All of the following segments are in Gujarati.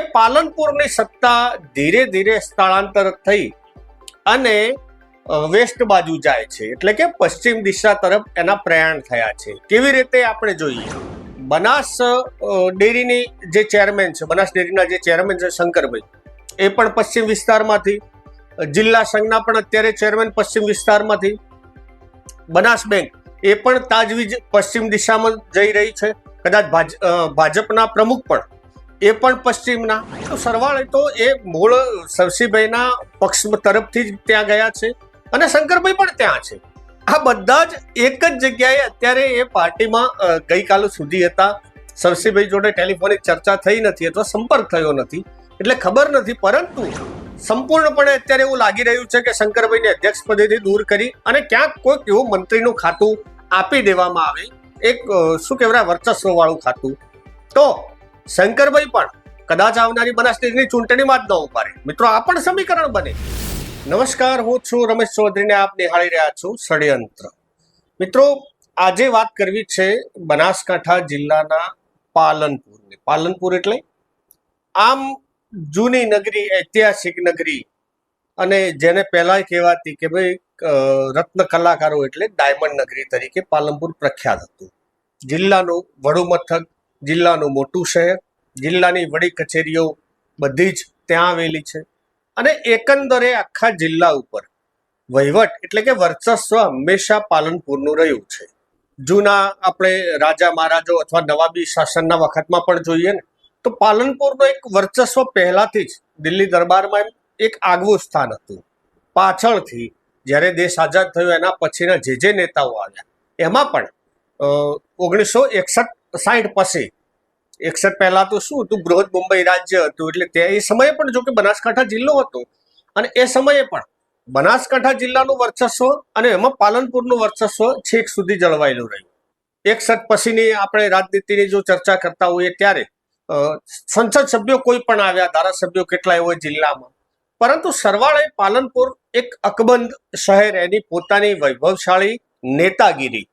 એ પાલનપુરની સત્તા ધીરે ધીરે સ્થળાંતર થઈ અને વેસ્ટ બાજુ જાય છે. એટલે કે પશ્ચિમ દિશા તરફ એના પ્રયાણ થયા છે. કેવી રીતે આપણે જોઈએ? બનાસ ડેરીની જે ચેરમેન છે, બનાસ ડેરીના જે ચેરમેન છે શંકરભાઈ, એ પણ પશ્ચિમ વિસ્તારમાંથી. જિલ્લા સંઘના પણ અત્યારે ચેરમેન પશ્ચિમ વિસ્તારમાંથી. બનાસ બેંક એ પણ તાજવીજ પશ્ચિમ દિશામાં જઈ રહી છે. કદાચ ભાજ- ભાજપના પ્રમુખ પણ એ પણ પશ્ચિમના. સરવાળે તો એ મૂળ સરસીભાઈના પક્ષ તરફથી જ ત્યાં ગયા છે અને શંકરભાઈ પણ ત્યાં છે. આ બધા જ એક જ જગ્યાએ અત્યારે એ પાર્ટીમાં ગઈકાલ સુધી હતા. સરસીભાઈ જોડે ટેલિફોનિક ચર્ચા થઈ નથી અથવા સંપર્ક થયો નથી. એટલે ખબર નથી, પરંતુ સંપૂર્ણપણે અત્યારે એવું લાગી રહ્યું છે કે શંકરભાઈને અધ્યક્ષ પદેથી દૂર કરી અને ક્યાંક કોઈક એવું મંત્રીનું ખાતું આપી દેવામાં આવે. એક શું કહેવાય, વર્ચસ્વવાળું ખાતું. તો શંકરભાઈ પણ કદાચ આવનારી બનાસની ચૂંટણીમાં જ ન ઊભા મિત્રો, આ પણ સમીકરણ બને. નમસ્કાર, હું છું રમેશ ચૌધરીને આપ નિહાળી રહ્યા છું ષડયંત્ર. મિત્રો, આજે વાત કરવી છે બનાસકાંઠા જિલ્લાના પાલનપુરની. પાલનપુર એટલે આમ જૂની નગરી, ઐતિહાસિક નગરી અને જેને પહેલા કહેવાતી કે ભાઈ રત્ન કલાકારો એટલે ડાયમંડ નગરી તરીકે પાલનપુર પ્રખ્યાત હતું. જિલ્લાનું વડું મથક જિલ્લાનું મોટું શહેર. જિલ્લાની વડી કચેરીઓ બધી જ ત્યાં આવેલી છે. અને એકંદરે આખા જિલ્લા ઉપર વહીવટ એટલે કે વર્ચસ્વ હંમેશા પાલનપુરનું રહ્યું છે. જૂના આપણે રાજા મહારાજો અથવા નવાબી શાસનના વખતમાં પણ જોઈએ ને, તો પાલનપુરનો એક વર્ચસ્વ પહેલાથી જ દિલ્હી દરબારમાં એમ એક આગવું સ્થાન હતું. પાછળથી જ્યારે દેશ આઝાદ થયો એના પછીના જે જે નેતાઓ આવ્યા, એમાં પણ ઓગણીસો એકસઠ સાઠ પછી એકસઠ પહેલા તો શું હતું, બૃહદ મુંબઈ રાજ્ય હતું, એટલે તે એ સમયે પણ જો કે બનાસકાંઠા જિલ્લો હતો. અને એ સમયે પણ બનાસકાંઠા જિલ્લાનું વર્ચસ્વ અને એમાં પાલનપુરનું વર્ચસ્વ છેક સુધી જળવાયેલું રહ્યું. એકસઠ પછીની આપણે રાજનીતિની જો ચર્ચા કરતા હોઈએ ત્યારે સંસદ સભ્યો કોઈ પણ આવ્યા, ધારાસભ્યો કેટલાય હોય જિલ્લામાં. પરંતુ સરવાળે પાલનપુર એક અકબંધ શહેર, એની પોતાની વૈભવશાળી નેતાગીરી,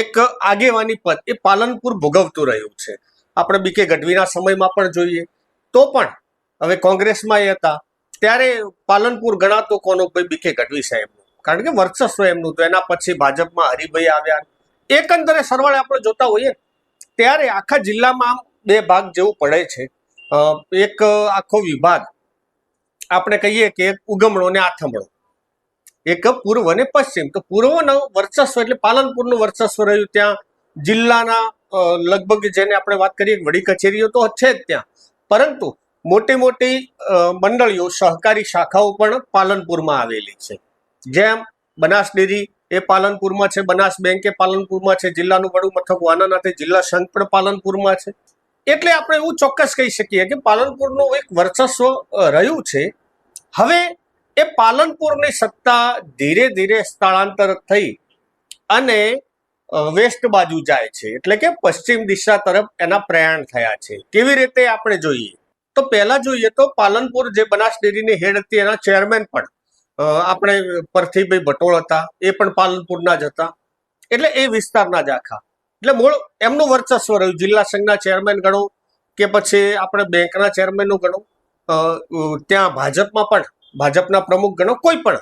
એક આગેવાની પદ એ પાલનપુર ભોગવતું રહ્યું છે. આપણે બીકે ગઢવીના સમયમાં પણ જોઈએ. તો પણ હવે કોંગ્રેસમાં એ હતા. ત્યારે પાલનપુર ગણાતો કોનો ભાઈ બીકે ગઢવી સાહેબનું. કારણ કે વર્ચસ્વ એમનું તો એના પછી ભાજપમાં હરિભાઈ આવ્યા. એકંદરે સરવાળે આપણે જોતા હોઈએ ત્યારે આખા જિલ્લામાં આમ બે ભાગ જેવું પડે છે. એક આખો વિભાગ. આપણે કહીએ કે ઉગમણો ને આથમણો. એક પૂર્વ અને પશ્ચિમ. તો પૂર્વનું વર્ચસ્વ એટલે પાલનપુરનું વર્ચસ્વ રહ્યું ત્યાં જિલ્લાના લગભગ જેને આપણે વાત કરીએ વડી કચેરીઓ તો છે જ ત્યાં. પરંતુ મોટી મોટી મંડળીઓ, સહકારી શાખાઓ પણ પાલનપુરમાં આવેલી છે. જેમ બનાસ ડેરી એ પાલનપુરમાં છે, બનાસ બેંક એ પાલનપુરમાં છે, જિલ્લાનું વડું મથક વાનાનાથે જિલ્લા સંઘ પણ પાલનપુરમાં છે. એટલે આપણે એવું ચોક્કસ કહી શકીએ કે પાલનપુરનું એક વર્ચસ્વ રહ્યું છે. હવે એ પાલનપુરની સત્તા ધીરે ધીરે સ્થળાંતર થઈ અને વેસ્ટ બાજુ જાય છે. એટલે કે પશ્ચિમ દિશા તરફ એના પ્રયાણ થયા છે. કેવી રીતે આપણે જોઈએ? તો પહેલા જોઈએ તો પાલનપુર જે બનાસ ડેરીની હેડ હતી એના ચેરમેન પણ આપણે પરથીભાઈ ભટોળ હતા. એ પણ પાલનપુરના જ હતા. એટલે એ વિસ્તારના જ આખા. એટલે મૂળ એમનું વર્ચસ્વ રહ્યું. જિલ્લા સંઘના ચેરમેન ગણો કે પછી આપણે બેંકના ચેરમેનનું ગણો. ત્યાં ભાજપમાં પણ, ભાજપના પ્રમુખ ગણો, કોઈ પણ.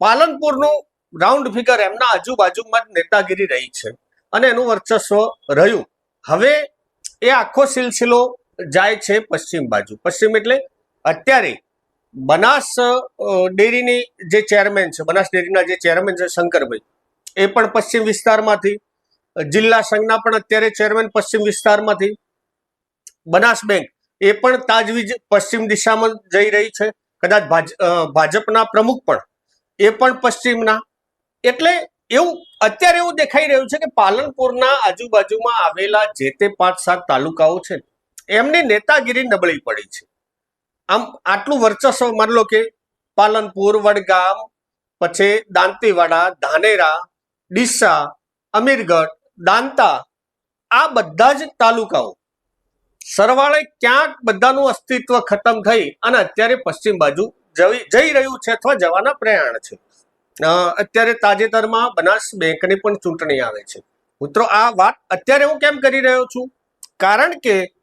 પાલનપુરનું રાઉન્ડ ફિગર એમના આજુબાજુમાં જ નેતાગીરી રહી છે અને એનું વર્ચસ્વ રહ્યું. હવે એ આખો સિલસિલો જાય છે પશ્ચિમ બાજુ. પશ્ચિમ એટલે અત્યારે બનાસ ડેરીની જે ચેરમેન છે, બનાસ ડેરીના જે ચેરમેન છે શંકરભાઈ, એ પણ પશ્ચિમ વિસ્તારમાંથી, જિલ્લા સંઘના પણ અત્યારે ચેરમેન પશ્ચિમ વિસ્તારમાંથી, બનાસ બેંક એ પણ તાજવીજ પશ્ચિમ દિશામાં જઈ રહી છે. કદાચ ભાજ- ભાજપના પ્રમુખ પણ એ પણ પશ્ચિમના એટલે એવું, અત્યારે એવું દેખાઈ રહ્યું છે કે પાલનપુરના આજુબાજુમાં આવેલા જે તે પાંચ સાત તાલુકાઓ છે, એમની નેતાગીરી નબળી પડી છે. આમ આટલું વર્ચસ્વ માની લો કે પાલનપુર, વડગામ, પછી દાંતીવાડા, ધાનેરા, ડીસા, અમીરગઢ, દાંતા, આ બધા જ તાલુકાઓ. સરવાળે ક્યાંક બધાનું અસ્તિત્વ ખતમ થઈ અને અત્યારે પશ્ચિમ બાજુ જઈ રહ્યું છે અથવા જવાના પ્રયાણ છે. અત્યારે તાજેતરમાં બનાસ બેંકની પણ ચૂંટણી આવે છે. મિત્રો, આ વાત અત્યારે હું કેમ કરી રહ્યો છું? કારણ કે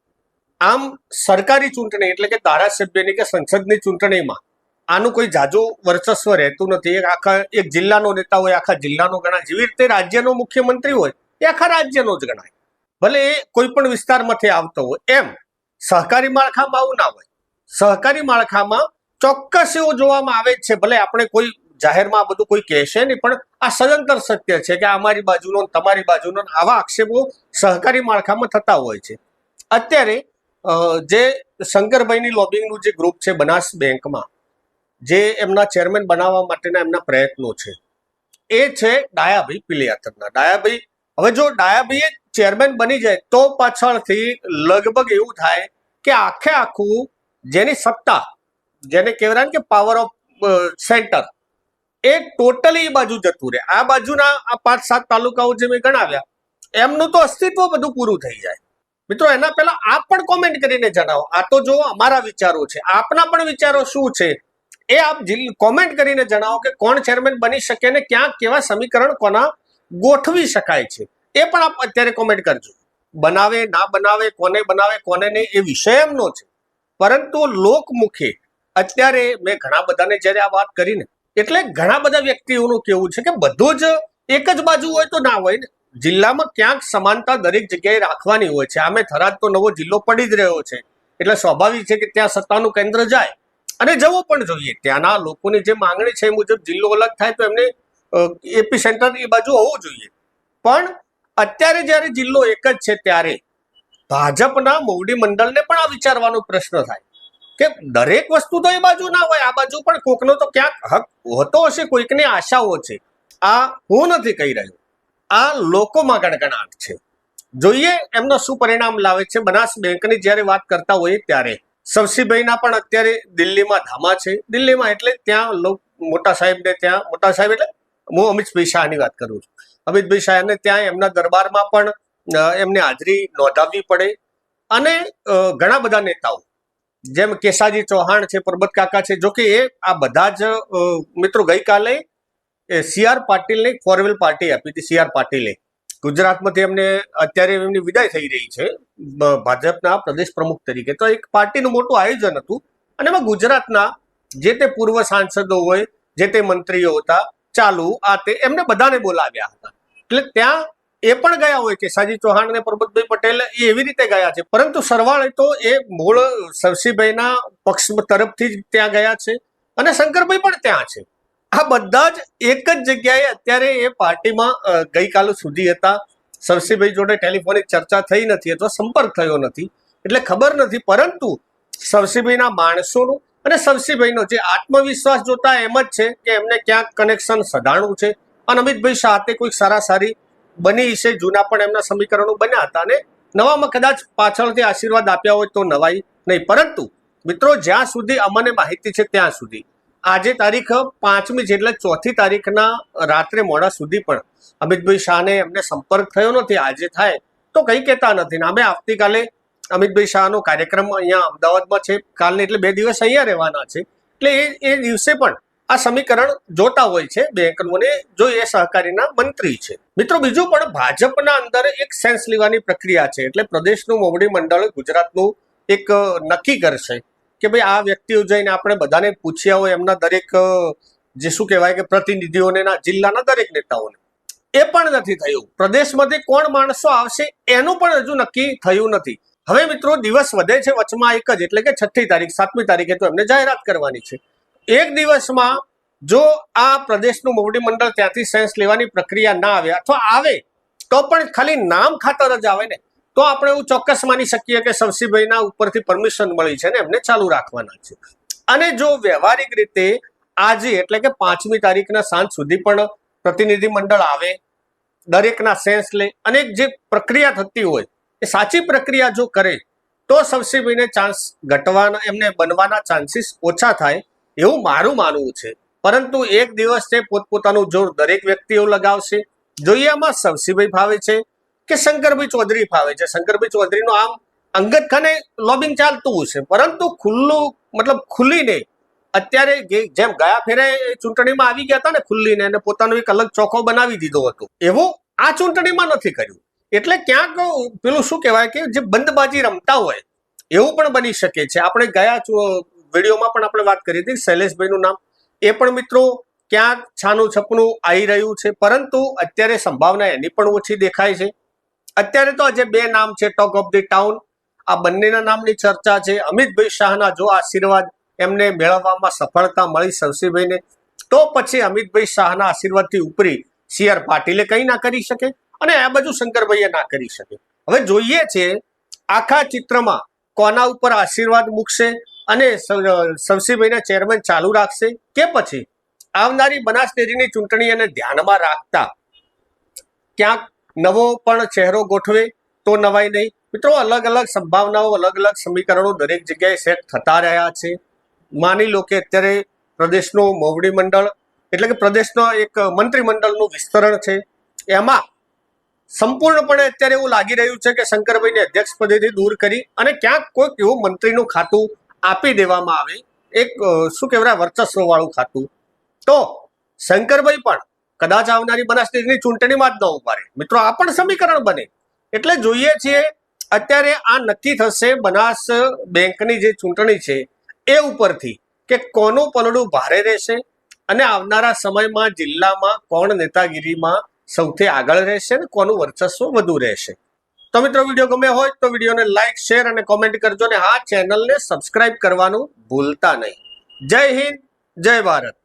આમ સરકારી ચૂંટણી એટલે કે ધારાસભ્યની કે સંસદની ચૂંટણીમાં આનું કોઈ જાજુ વર્ચસ્વ રહેતું નથી. એક આખા, એક જિલ્લાનો નેતા હોય, આખા જિલ્લાનો ગણાય. જેવી રીતે રાજ્યનો મુખ્યમંત્રી હોય, એ આખા રાજ્યનો જ ગણાય. ભલે એ કોઈ પણ વિસ્તારમાંથી આવતો હોય. એમ, સહકારી માળખામાં આવું ના હોય. સહકારી માળખામાં ચોક્કસ એવું જોવામાં આવે છે. ભલે આપણે કોઈ જાહેરમાં આ બધું કોઈ કહેશે નહીં, પણ આ સદંતર સત્ય છે કે અમારી બાજુનો તમારી બાજુનો આવા આક્ષેપો સહકારી માળખામાં થતા હોય છે. અત્યારે જે શંકરભાઈની લોબિંગનું જે ગ્રુપ છે બનાસ બેંકમાં, જે એમના ચેરમેન બનાવવા માટેના એમના પ્રયત્નો છે, એ છે ડાયાભાઈ પિલિયાતરના ડાયાભાઈ, હવે જો ડાયાભાઈએ ચેરમેન બની જાય, તો પાછળથી લગભગ એવું થાય કે આખે આખું જેની સત્તા, જેને કહેવાય કે પાવર ઓફ સેન્ટર એ ટોટલી એ બાજુ જતું રહે. આ બાજુના આ પાંચ સાત તાલુકાઓ જે મેં ગણાવ્યા, એમનું તો અસ્તિત્વ બધું પૂરું થઈ જાય. મિત્રો, એના પહેલા આપ પણ કોમેન્ટ કરીને જણાવો. આ તો જો અમારા વિચારો છે. આપના પણ વિચારો શું છે? એ આપ કોમેન્ટ કરીને જણાવો કે કોણ ચેરમેન બની શકે ને ક્યાં કેવા સમીકરણ કોના ગોઠવી શકાય છે. એ પણ આપ અત્યારે કોમેન્ટ કરજો. બનાવે, ના બનાવે, કોને બનાવે, કોને નહીં, એ વિષય એમનો છે. પરંતુ લોકમુખે અત્યારે મેં ઘણા બધાને જ્યારે આ વાત કરીને એટલે ઘણા બધા વ્યક્તિઓનું કેવું છે કે બધું જ એક જ બાજુ હોય તો ના હોય ને. જિલ્લામાં ક્યાંક સમાનતા દરેક જગ્યાએ રાખવાની હોય છે. આમે થરાદ તો નવો જિલ્લો પડી જ રહ્યો છે. એટલે સ્વાભાવિક છે કે ત્યાં સત્તાનું કેન્દ્ર જાય. અને જવું પણ જોઈએ. ત્યાંના લોકોની જે માંગણી છે એ મુજબ જિલ્લો અલગ થાય તો એમને એપી સેન્ટર એ બાજુ હોવું જોઈએ. પણ અત્યારે જ્યારે જિલ્લો એક જ છે ત્યારે ભાજપના મોવડી મંડળને પણ આ વિચારવાનો પ્રશ્ન થાય. કે દરેક વસ્તુ તો એ બાજુ ના હોય, આ બાજુ પણ કોકનો તો ક્યાંક હક હોતો હશે, કોઈકની આશાઓ છે. આ હું નથી કહી રહ્યો. આ લોકોમાં ગણગણાટ છે. જોઈએ એમનો શું પરિણામ લાવે છે. બનાસ બેંકની જ્યારે વાત કરતા હોઈએ ત્યારે સવસીભાઈના પણ અત્યારે દિલ્હીમાં ધામા છે. દિલ્હીમાં એટલે ત્યાં મોટા સાહેબને ત્યાં, મોટા સાહેબ એટલે હું અમિતભાઈ શાહની વાત કરું છું. અમિતભાઈ શાહને ત્યાં એમના દરબારમાં પણ એમને હાજરી નોંધાવવી પડે. અને ઘણા બધા નેતાઓ જેમ કેસાજી ચૌહાણ છે, પરબત કાકા છે જોકે એ આ બધા જ મિત્રો ગઈકાલે સી આર પાટીલને ફોરવેલ પાર્ટી આપી હતી, સી આર પાટીલે. ગુજરાતમાંથી એમને અત્યારે એમની વિદાય થઈ રહી છે ભાજપના પ્રદેશ પ્રમુખ તરીકે. તો એક પાર્ટીનું મોટું આયોજન હતું અને એમાં ગુજરાતના જે તે પૂર્વ સાંસદો હોય, જે તે મંત્રીઓ હતા, ચાલુ, આ તે એમને બધાને બોલાવ્યા હતા. એટલે ત્યાં એ પણ ગયા હોય કે સાજી ચૌહાણ અને પરબતભાઈ પટેલ એ એવી રીતે ગયા છે. પરંતુ સરવાળે તો એ મૂળ સરસીભાઈના પક્ષ તરફથી જ ત્યાં ગયા છે અને શંકરભાઈ પણ ત્યાં છે. આ બધા જ એક જ જગ્યાએ અત્યારે એ પાર્ટીમાં ગઈકાલ સુધી હતા. સરસીભાઈ જોડે ટેલિફોનિક ચર્ચા થઈ નથી અથવા સંપર્ક થયો નથી. એટલે ખબર નથી. પરંતુ સરસીભાઈના માણસોનું અને સરસીભાઈનો જે આત્મવિશ્વાસ જોતા એમ જ છે કે એમને ક્યાંક કનેક્શન સધાણું છે. અને અમિતભાઈ શાહ તે કોઈક સારા સારી બની છે, જૂના પણ એમના સમીકરણો બન્યા હતા અને નવામાં કદાચ પાછળથી આશીર્વાદ આપ્યા હોય તો નવાઈ નહીં. પરંતુ મિત્રો, જ્યાં સુધી અમને માહિતી છે ત્યાં સુધી. આજે તારીખ પાંચમી એટલે ચોથી તારીખના રાત્રે મોડા સુધી પણ અમિતભાઈ શાહને એમને સંપર્ક થયો નથી. આજે થાય તો કંઈ કહેતા નથી. ને અમે આવતીકાલે અમિતભાઈ શાહનો કાર્યક્રમ અહીંયા અમદાવાદમાં છે. કાલને એટલે બે દિવસ અહીંયા રહેવાના છે. એટલે એ એ દિવસે પણ આ સમીકરણ જોતા હોય છે બેંકને જો એ સહકારીના મંત્રી છે. મિત્રો, બીજું પણ ભાજપના અંદર એક સેન્સ લેવાની પ્રક્રિયા છે. એટલે પ્રદેશનું મોવડી મંડળ ગુજરાતનું એક નક્કી કરશે કે ભાઈ આ વ્યક્તિઓ જઈને આપણે બધાને પૂછ્યા હોય એમના દરેક, જે શું કહેવાય કે પ્રતિનિધિઓને જિલ્લાના દરેક નેતાઓને. એ પણ નથી થયું. પ્રદેશમાંથી કોણ માણસો આવશે એનું પણ હજુ નક્કી થયું નથી. હવે મિત્રો, દિવસ વધે છે, વચમાં એક જ, એટલે કે છઠ્ઠી તારીખ, સાતમી તારીખે તો એમને જાહેરાત કરવાની છે. એક દિવસમાં જો આ પ્રદેશનું મંડળ ત્યાંથી સેન્સ લેવાની પ્રક્રિયા ના આવે અથવા આવે, તો પણ ખાલી નામ ખાતર જ આવે ને. તો આપણે એવું ચોક્કસ માની શકીએ કે સરસીભાઈના ઉપરથી પરમિશન મળી છે ને એમને ચાલુ રાખવાના છે. અને જો વ્યવહારિક રીતે આજે એટલે કે પાંચમી તારીખના સાંજ સુધી પણ પ્રતિનિધિ મંડળ આવે, દરેકના સેન્સ લે, અને જે પ્રક્રિયા થતી હોય, એ સાચી પ્રક્રિયા જો કરે, તો સરસીભાઈને ચાન્સ ઘટવાના, એમને બનવાના ચાન્સીસ ઓછા થાય એવું મારું માનવું છે. પરંતુ એક દિવસ તે પોતપોતાનું જોર દરેક વ્યક્તિઓ લગાવશે. જોઈએ આમાં સરસીભાઈ ફાવે છે કે શંકરભાઈ ચૌધરી ફાવે છે? શંકરભાઈ ચૌધરીનો આમ અંગત ખાને લોબિંગ ચાલતું હશે. પરંતુ ખુલ્લું, મતલબ ખુલ્લીને અત્યારે જેમ ગયા ફેરે ચૂંટણીમાં આવી ગયા હતા ને ખુલ્લીને અને પોતાનો એક અલગ ચોખ્ખો બનાવી દીધો હતો. એવું આ ચૂંટણીમાં નથી કર્યું. એટલે ક્યાંક પેલું શું કહેવાય કે જે બંદબાજી રમતા હોય, એવું પણ બની શકે છે. આપણે ગયા વિડીયોમાં પણ આપણે વાત કરી હતી, શૈલેષભાઈનું નામ. એ પણ મિત્રો ક્યાંક છાનું છપનું આવી રહ્યું છે, પરંતુ અત્યારે સંભાવના એની પણ ઓછી દેખાય છે. અત્યારે તો આજે બે નામ છે ટોક ઓફ ધી ટાઉન આ બંનેના નામની ચર્ચા છે. અમિતભાઈ શાહના જો આશીર્વાદ એમને મેળવવામાં સફળતા મળી સરસીભાઈને તો પછી અમિતભાઈ શાહના આશીર્વાદથી ઉપરી સી આર પાટીલે કંઈ ના કરી શકે અને આ બાજુ શંકરભાઈએ ના કરી શકે. હવે જોઈએ છે, આખા ચિત્રમાં કોના ઉપર આશીર્વાદ મૂકશે અને સરસીભાઈને ચેરમેન ચાલુ રાખશે કે પછી? આવનારી બનાસ ડેરીની ચૂંટણીને ધ્યાનમાં રાખતા ક્યાંક નવો પણ ચહેરો ગોઠવે તો નવાય નહીં. મિત્રો, અલગ અલગ સંભાવનાઓ, અલગ અલગ સમીકરણો દરેક જગ્યાએ સેટ થતા રહ્યા છે. માની લો કે અત્યારે પ્રદેશનું મોવડી મંડળ એટલે કે પ્રદેશનો એક મંત્રીમંડળનું વિસ્તરણ છે. એમાં સંપૂર્ણપણે અત્યારે એવું લાગી રહ્યું છે કે શંકરભાઈને અધ્યક્ષ પદેથી દૂર કરી અને ક્યાંક કોઈક એવું મંત્રીનું ખાતું આપી દેવામાં આવે. એક શું કહેવાય વર્ચસ્વ વાળું ખાતું. તો શંકરભાઈ પણ કદાચ આવનારી બનાસની ચૂંટણીમાં જ ન ઊભા રહે મિત્રો, આ પણ સમીકરણ બને. એટલે જોઈએ છીએ, અત્યારે આ નક્કી થશે બનાસ બેંકની જે ચૂંટણી છે, એ ઉપરથી કે કોનું પલડું ભારે રહેશે અને આવનારા સમયમાં જિલ્લામાં કોણ નેતાગીરીમાં સૌથી આગળ રહેશે અને કોનું વર્ચસ્વ વધુ રહેશે. તો મિત્રો વીડિયો ગમે હોય તો વિડીયોને લાઈક શેર અને કોમેન્ટ કરજો ને આ ચેનલને સબસ્ક્રાઇબ કરવાનું ભૂલતા નહીં. જય હિન્દ, જય ભારત.